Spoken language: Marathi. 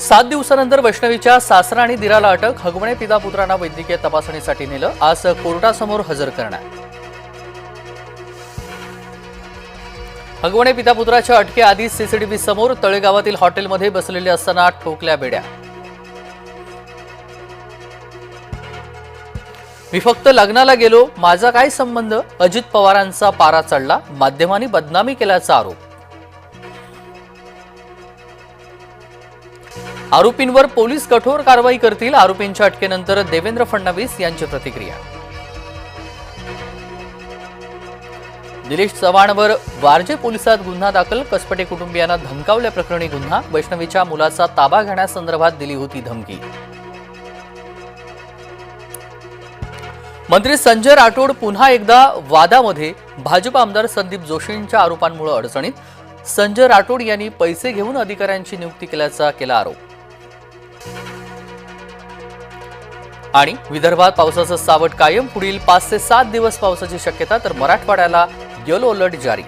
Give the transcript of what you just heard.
सात दिवसानंतर वैष्णवीच्या सासरा आणि दिराला अटक हगवणे पिता पुत्रांना वैद्यकीय तपासणीसाठी नेलं आज कोर्टासमोर हजर करण्यात. हगवणे पिता पुत्राच्या अटकेआधी सीसीटीव्ही समोर तळेगावातील हॉटेलमध्ये बसलेले असताना ठोकल्या बेड्या. मी फक्त लग्नाला गेलो माझा काय संबंध? अजित पवारांचा पारा चढला माध्यमांनी बदनामी केल्याचा आरोप. आरोपींवर पोलीस कठोर कारवाई करतील. आरोपींच्या अटकेनंतर देवेंद्र फडणवीस यांची प्रतिक्रिया. निलेश चव्हाणवर वारजे पोलिसात गुन्हा दाखल. कसपटे कुटुंबियांना धमकावल्याप्रकरणी गुन्हा. वैष्णवीच्या मुलाचा ताबा घेण्यासंदर्भात दिली होती धमकी. मंत्री संजय राठोड पुन्हा एकदा वादामध्ये. भाजप आमदार संदीप जोशींच्या आरोपांमुळे अडचणीत. संजय राठोड यांनी पैसे घेऊन अधिकाऱ्यांची नियुक्ती केल्याचा केला आरोप. आणि विदर्भात पावसाचं सावट कायम. पुढील पाच ते सात दिवस पावसाची शक्यता तर मराठवाड्याला येलो अलर्ट जारी.